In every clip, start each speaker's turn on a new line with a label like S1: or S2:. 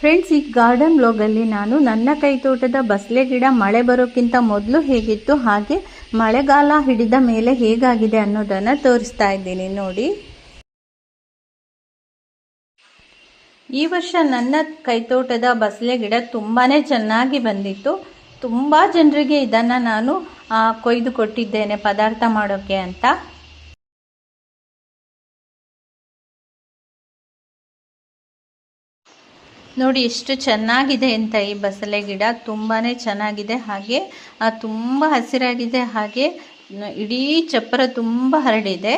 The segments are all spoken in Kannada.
S1: ಫ್ರೆಂಡ್ಸ್ ಈ ಗಾರ್ಡನ್ ಬ್ಲಾಗಲ್ಲಿ ನಾನು ನನ್ನ ಕೈತೋಟದ ಬಸಳೆ ಗಿಡ ಮಳೆ ಬರೋಕ್ಕಿಂತ ಮೊದಲು ಹೇಗಿತ್ತು, ಹಾಗೆ ಮಳೆಗಾಲ ಹಿಡಿದ ಮೇಲೆ ಹೇಗಾಗಿದೆ ಅನ್ನೋದನ್ನು ತೋರಿಸ್ತಾ ಇದ್ದೀನಿ ನೋಡಿ. ಈ ವರ್ಷ ನನ್ನ ಕೈತೋಟದ ಬಸಳೆ ಗಿಡ ತುಂಬಾ ಚೆನ್ನಾಗಿ ಬಂದಿತ್ತು. ತುಂಬ ಜನರಿಗೆ ಇದನ್ನು ನಾನು ಕೊಯ್ದು ಕೊಟ್ಟಿದ್ದೇನೆ ಪದಾರ್ಥ ಮಾಡೋಕ್ಕೆ ಅಂತ. ನೋಡಿ, ಎಷ್ಟು ಚೆನ್ನಾಗಿದೆ ಅಂತ ಈ ಬಸಳೆ ಗಿಡ. ತುಂಬಾ ಚೆನ್ನಾಗಿದೆ. ಹಾಗೆ ತುಂಬ ಹಸಿರಾಗಿದೆ. ಹಾಗೆ ಇಡೀ ಚಪ್ಪರ ತುಂಬ ಹರಡಿದೆ.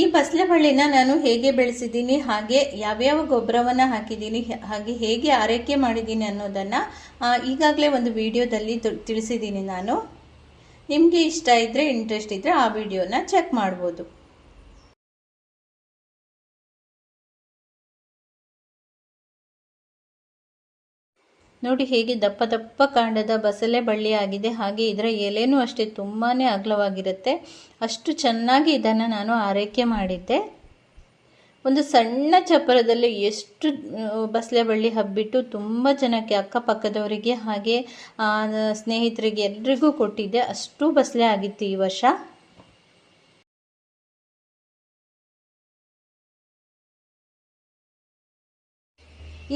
S1: ಈ ಬಸಳೆ ಬಳ್ಳಿನ ನಾನು ಹೇಗೆ ಬೆಳೆಸಿದ್ದೀನಿ, ಹಾಗೆ ಯಾವ್ಯಾವ ಗೊಬ್ಬರವನ್ನು ಹಾಕಿದ್ದೀನಿ, ಹಾಗೆ ಹೇಗೆ ಆರೈಕೆ ಮಾಡಿದ್ದೀನಿ ಅನ್ನೋದನ್ನು ಈಗಾಗಲೇ ಒಂದು ವಿಡಿಯೋದಲ್ಲಿ ತಿಳಿಸಿದ್ದೀನಿ ನಾನು. ನಿಮಗೆ ಇಷ್ಟ ಇದ್ದರೆ ಇಂಟ್ರೆಸ್ಟ್ ಇದ್ದರೆ ಆ ವಿಡಿಯೋನ ಚೆಕ್ ಮಾಡ್ಬೋದು. ನೋಡಿ ಹೇಗೆ ದಪ್ಪ ದಪ್ಪ ಕಾಂಡದ ಬಸಳೆ ಬಳ್ಳಿ ಆಗಿದೆ. ಹಾಗೆ ಇದರ ಎಲೆನೂ ಅಷ್ಟೇ ತುಂಬಾ ಅಗಲವಾಗಿರುತ್ತೆ. ಅಷ್ಟು ಚೆನ್ನಾಗಿ ಇದನ್ನು ನಾನು ಆರೈಕೆ ಮಾಡಿದ್ದೆ. ಒಂದು ಸಣ್ಣ ಚಪ್ಪರದಲ್ಲಿ ಎಷ್ಟು ಬಸಳೆ ಬಳ್ಳಿ ಹಬ್ಬಿಟ್ಟು ತುಂಬ ಜನಕ್ಕೆ ಅಕ್ಕಪಕ್ಕದವರಿಗೆ ಹಾಗೆ ಸ್ನೇಹಿತರಿಗೆ ಎಲ್ರಿಗೂ ಕೊಟ್ಟಿದ್ದೆ. ಅಷ್ಟು ಬಸಳೆ ಆಗಿತ್ತು ಈ ವರ್ಷ.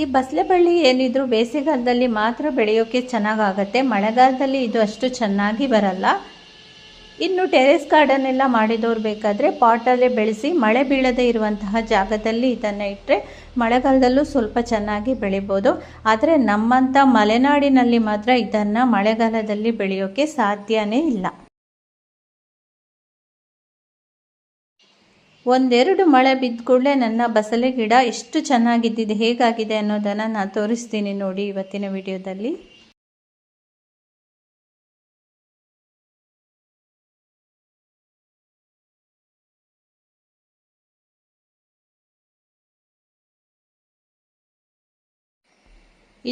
S1: ಈ ಬಸಳೆ ಬಳ್ಳಿ ಏನಿದ್ರು ಬೇಸಿಗೆಗಾಲದಲ್ಲಿ ಮಾತ್ರ ಬೆಳೆಯೋಕ್ಕೆ ಚೆನ್ನಾಗಾಗತ್ತೆ. ಮಳೆಗಾಲದಲ್ಲಿ ಇದು ಅಷ್ಟು ಚೆನ್ನಾಗಿ ಬರಲ್ಲ. ಇನ್ನು ಟೆರೆಸ್ ಗಾರ್ಡನ್ ಎಲ್ಲ ಮಾಡಿದವ್ರು ಬೇಕಾದರೆ ಪಾಟಲ್ಲೇ ಬೆಳೆಸಿ ಮಳೆ ಬೀಳದೆ ಇರುವಂತಹ ಜಾಗದಲ್ಲಿ ಇದನ್ನು ಇಟ್ಟರೆ ಮಳೆಗಾಲದಲ್ಲೂ ಸ್ವಲ್ಪ ಚೆನ್ನಾಗಿ ಬೆಳಿಬೋದು. ಆದರೆ ನಮ್ಮಂಥ ಮಲೆನಾಡಿನಲ್ಲಿ ಮಾತ್ರ ಇದನ್ನು ಮಳೆಗಾಲದಲ್ಲಿ ಬೆಳೆಯೋಕ್ಕೆ ಸಾಧ್ಯವೇ ಇಲ್ಲ. ಒಂದೆರಡು ಮಳೆ ಬಿದ್ದ ಕೂಡಲೇ ನನ್ನ ಬಸಳೆ ಗಿಡ ಎಷ್ಟು ಚೆನ್ನಾಗಿದ್ದಿದೆ, ಹೇಗಾಗಿದೆ ಅನ್ನೋದನ್ನು ನಾನು ತೋರಿಸ್ತೀನಿ ನೋಡಿ ಇವತ್ತಿನ ವಿಡಿಯೋದಲ್ಲಿ.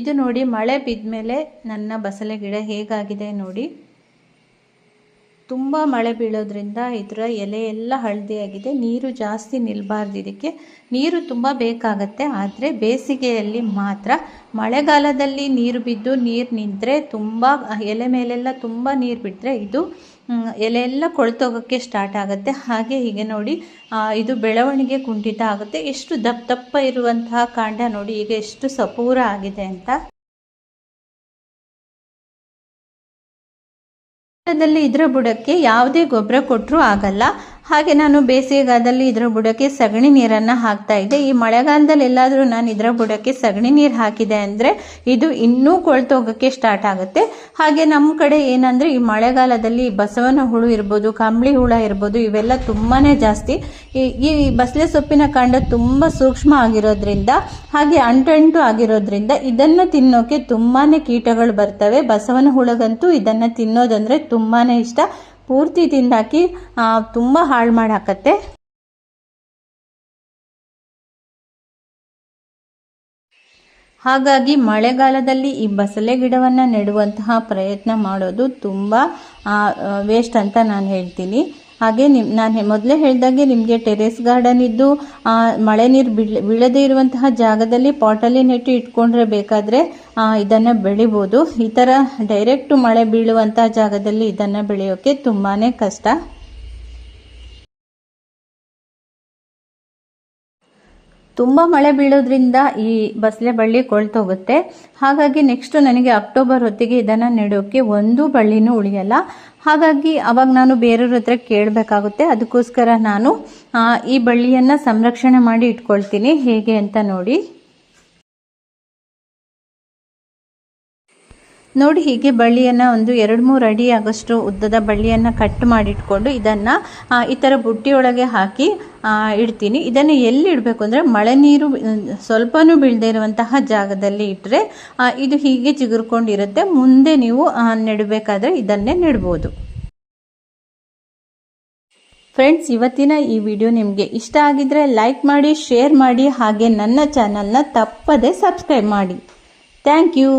S1: ಇದು ನೋಡಿ ಮಳೆ ಬಿದ್ದ ಮೇಲೆ ನನ್ನ ಬಸಳೆ ಗಿಡ ಹೇಗಾಗಿದೆ ನೋಡಿ. ತುಂಬ ಮಳೆ ಬೀಳೋದ್ರಿಂದ ಇದರ ಎಲೆ ಎಲ್ಲ ಹಳದಿಯಾಗಿದೆ. ನೀರು ಜಾಸ್ತಿ ನಿಲ್ಬಾರ್ದು ಇದಕ್ಕೆ. ನೀರು ತುಂಬ ಬೇಕಾಗತ್ತೆ, ಆದರೆ ಬೇಸಿಗೆಯಲ್ಲಿ ಮಾತ್ರ. ಮಳೆಗಾಲದಲ್ಲಿ ನೀರು ಬಿದ್ದು ನೀರು ನಿಂತರೆ ತುಂಬ, ಎಲೆ ಮೇಲೆಲ್ಲ ತುಂಬ ನೀರು ಬಿಟ್ಟರೆ ಇದು ಎಲೆ ಎಲ್ಲ ಕೊಳ್ತೋಗೋಕ್ಕೆ ಸ್ಟಾರ್ಟ್ ಆಗುತ್ತೆ. ಹಾಗೆ ಹೀಗೆ ನೋಡಿ ಇದು ಬೆಳವಣಿಗೆ ಕುಂಠಿತ ಆಗುತ್ತೆ. ಎಷ್ಟು ದಪ್ಪ ದಪ್ಪ ಇರುವಂತಹ ಕಾಂಡ ನೋಡಿ, ಈಗ ಎಷ್ಟು ಸಪೂರ ಆಗಿದೆ ಅಂತ. ಇದರ ಬುಡಕ್ಕೆ ಯಾವುದೇ ಗೊಬ್ಬರ ಕೊಟ್ಟರೂ ಆಗಲ್ಲ. ಹಾಗೆ ನಾನು ಬೇಸಿಗೆಗಾಲದಲ್ಲಿ ಇದರ ಬುಡಕ್ಕೆ ಸಗಣಿ ನೀರನ್ನು ಹಾಕ್ತಾ ಇದ್ದೆ. ಈ ಮಳೆಗಾಲದಲ್ಲಿ ಎಲ್ಲಾದರೂ ನಾನು ಇದರ ಬುಡಕ್ಕೆ ಸಗಣಿ ನೀರು ಹಾಕಿದೆ ಅಂದರೆ ಇದು ಇನ್ನೂ ಕೊಳ್ತೋಗೋಕ್ಕೆ ಸ್ಟಾರ್ಟ್ ಆಗುತ್ತೆ. ಹಾಗೆ ನಮ್ಮ ಕಡೆ ಏನಂದರೆ ಈ ಮಳೆಗಾಲದಲ್ಲಿ ಬಸವನ ಹುಳು ಇರ್ಬೋದು, ಕಂಬಳಿ ಹುಳ ಇರ್ಬೋದು, ಇವೆಲ್ಲ ತುಂಬಾ ಜಾಸ್ತಿ. ಈ ಈ ಬಸಳೆ ಸೊಪ್ಪಿನ ಕಾಂಡ ತುಂಬ ಸೂಕ್ಷ್ಮ ಆಗಿರೋದ್ರಿಂದ, ಹಾಗೆ ಅಂಟಂಟು ಆಗಿರೋದ್ರಿಂದ ಇದನ್ನು ತಿನ್ನೋಕೆ ತುಂಬಾ ಕೀಟಗಳು ಬರ್ತವೆ. ಬಸವನ ಹುಳಗಂತೂ ಇದನ್ನು ತಿನ್ನೋದಂದರೆ ತುಂಬಾ ಇಷ್ಟ. ಪೂರ್ತಿ ತಿಂದಾಕಿ ತುಂಬ ಹಾಳು ಮಾಡಾಕತ್ತೆ. ಹಾಗಾಗಿ ಮಳೆಗಾಲದಲ್ಲಿ ಈ ಬಸಳೆ ಗಿಡವನ್ನು ನೆಡುವಂತಹ ಪ್ರಯತ್ನ ಮಾಡೋದು ತುಂಬ ವೇಸ್ಟ್ ಅಂತ ನಾನು ಹೇಳ್ತೀನಿ. ಹಾಗೆ ನಿಮ್ ನಾನು ಮೊದಲೇ ಹೇಳಿದಾಗೆ ನಿಮಗೆ ಟೆರೇಸ್ ಗಾರ್ಡನ್ ಇದ್ದು ಮಳೆ ನೀರು ಬೀಳ ಬೀಳದೇ ಇರುವಂತಹ ಜಾಗದಲ್ಲಿ ಪಾಟಲ್ಲಿ ನೆಟ್ಟು ಇಟ್ಕೊಂಡ್ರೆ ಬೇಕಾದರೆ ಇದನ್ನು ಬೆಳಿಬೋದು. ಈ ಥರ ಡೈರೆಕ್ಟು ಮಳೆ ಬೀಳುವಂತಹ ಜಾಗದಲ್ಲಿ ಇದನ್ನು ಬೆಳೆಯೋಕ್ಕೆ ತುಂಬಾ ಕಷ್ಟ. ತುಂಬ ಮಳೆ ಬೀಳೋದ್ರಿಂದ ಈ ಬಸಳೆ ಬಳ್ಳಿ ಕೊಳ್ತೋಗುತ್ತೆ. ಹಾಗಾಗಿ ನೆಕ್ಸ್ಟ್ ನನಗೆ ಅಕ್ಟೋಬರ್ ಹೊತ್ತಿಗೆ ಇದನ್ನು ನೆಡೋಕ್ಕೆ ಒಂದು ಬಳ್ಳಿನೂ ಉಳಿಯಲ್ಲ. ಹಾಗಾಗಿ ಅವಾಗ ನಾನು ಬೇರೆಯವ್ರ ಹತ್ರ ಕೇಳಬೇಕಾಗುತ್ತೆ. ಅದಕ್ಕೋಸ್ಕರ ನಾನು ಈ ಬಳ್ಳಿಯನ್ನು ಸಂರಕ್ಷಣೆ ಮಾಡಿ ಇಟ್ಕೊಳ್ತೀನಿ. ಹೇಗೆ ಅಂತ ನೋಡಿ. ನೋಡಿ ಹೀಗೆ ಬಳ್ಳಿಯನ್ನು ಒಂದು ಎರಡು ಮೂರು ಅಡಿ ಆಗಷ್ಟು ಉದ್ದದ ಬಳ್ಳಿಯನ್ನು ಕಟ್ ಮಾಡಿಟ್ಕೊಂಡು ಇದನ್ನು ಈ ಥರ ಬುಟ್ಟಿಯೊಳಗೆ ಹಾಕಿ ಇಡ್ತೀನಿ. ಇದನ್ನು ಎಲ್ಲಿ ಇಡಬೇಕು ಅಂದರೆ ಮಳೆ ನೀರು ಸ್ವಲ್ಪನೂ ಬೀಳದೇ ಇರುವಂತಹ ಜಾಗದಲ್ಲಿ ಇಟ್ಟರೆ ಇದು ಹೀಗೆ ಚಿಗುರ್ಕೊಂಡಿರುತ್ತೆ. ಮುಂದೆ ನೀವು ನೆಡಬೇಕಾದ್ರೆ ಇದನ್ನೇ ನೆಡ್ಬೋದು. ಫ್ರೆಂಡ್ಸ್, ಇವತ್ತಿನ ಈ ವಿಡಿಯೋ ನಿಮಗೆ ಇಷ್ಟ ಆಗಿದ್ರೆ ಲೈಕ್ ಮಾಡಿ, ಶೇರ್ ಮಾಡಿ, ಹಾಗೆ ನನ್ನ ಚಾನಲ್ನ ತಪ್ಪದೆ ಸಬ್ಸ್ಕ್ರೈಬ್ ಮಾಡಿ. Thank you.